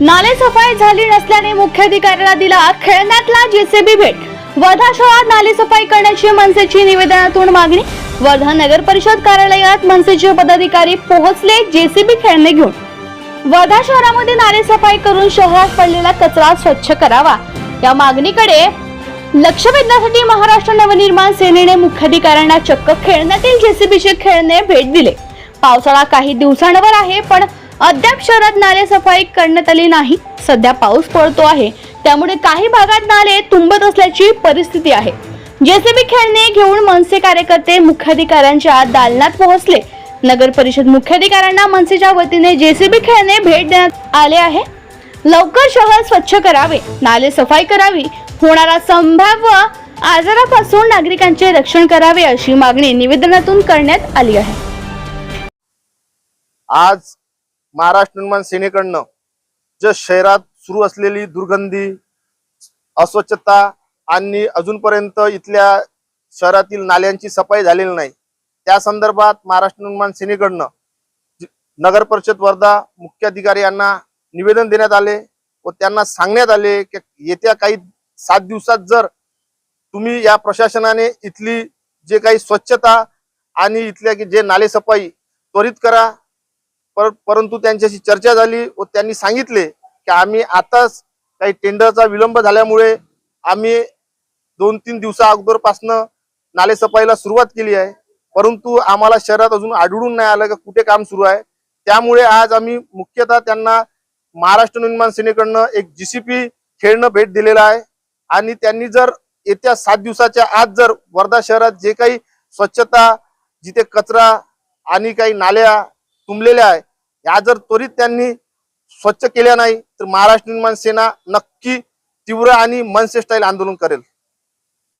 नाले सफाई झाली नसल्याने मुख्याधिकाऱ्याला दिला खेळण्यातला जेसीबी भेट. वर्धा शहरात नाले सफाई करण्याची मनसेची निवेदनातून मागणी. वर्धा नगर परिषद कार्यालयात मनसेचे पदाधिकारी पोहोचले जेसीबी खेळणे घेऊन. वर्धा शहरामध्ये नाले सफाई करून शहरात पडलेला कचरा स्वच्छ करावा. या मागणीकडे लक्ष वेधण्यासाठी महाराष्ट्र नवनिर्माण सेनेने मुख्याधिकाऱ्यांना चक्क खेळण्यातील जेसीबीचे खेळणे भेट दिले. पावसाळा काही दिवसांवर आहे पण अद्याप शहरात नाले सफाई करण्यात आली नाही. सध्या पाऊस पडतो आहे. त्यामुळे काही भागात नाले तुंबत असल्याची परिस्थिती आहे. जेसीबी खेळणे घेऊन मनसे कार्यकर्ते मुख्याधिकाऱ्यांच्या दालनात पोहोचले. नगर परिषद मुख्याधिकाऱ्यांना मनसेच्या वतीने जेसीबी खेळणे भेट देण्यात आले आहे. लवकर शहर स्वच्छ करावे नाले सफाई करावी होणारा संभाव्य आजारापासून नागरिकांचे रक्षण करावे अशी मागणी निवेदनातून करण्यात आली आहे. आज महाराष्ट्र निर्माण सेनेकडनं जे शहरात सुरू असलेली दुर्गंधी अस्वच्छता आणि अजूनपर्यंत इथल्या शहरातील नाल्यांची सफाई झालेली नाही त्या संदर्भात महाराष्ट्र निर्माण सेनेकडनं नगर परिषद वर्धा मुख्याधिकारी यांना निवेदन देण्यात आले व त्यांना सांगण्यात आले की येत्या काही सात दिवसात जर तुम्ही या प्रशासनाने इथली जे काही स्वच्छता आणि इथल्या की जे नालेसफाई त्वरित करा पर परंतु त्यांच्याशी चर्चा झाली व त्यांनी सांगितले की आम्ही आताच काही टेंडरचा विलंब झाल्यामुळे आम्ही दोन तीन दिवसा अगोदरपासनं नालेसफाईला सुरुवात केली आहे. परंतु आम्हाला शहरात अजून आढळून नाही आलं का कुठे काम सुरू आहे. त्यामुळे आज आम्ही मुख्यतः त्यांना महाराष्ट्र निर्माण सेनेकडनं एक जीसीपी खेळणं भेट दिलेलं आहे. आणि त्यांनी जर येत्या सात दिवसाच्या आत जर वर्धा शहरात जे काही स्वच्छता जिथे कचरा आणि काही नाल्या तुंबलेल्या आहे या जर त्वरित त्यांनी स्वच्छ केल्या नाही तर महाराष्ट्र निर्माण सेना नक्की तीव्र आणि मनसेस्टाईल आंदोलन करेल.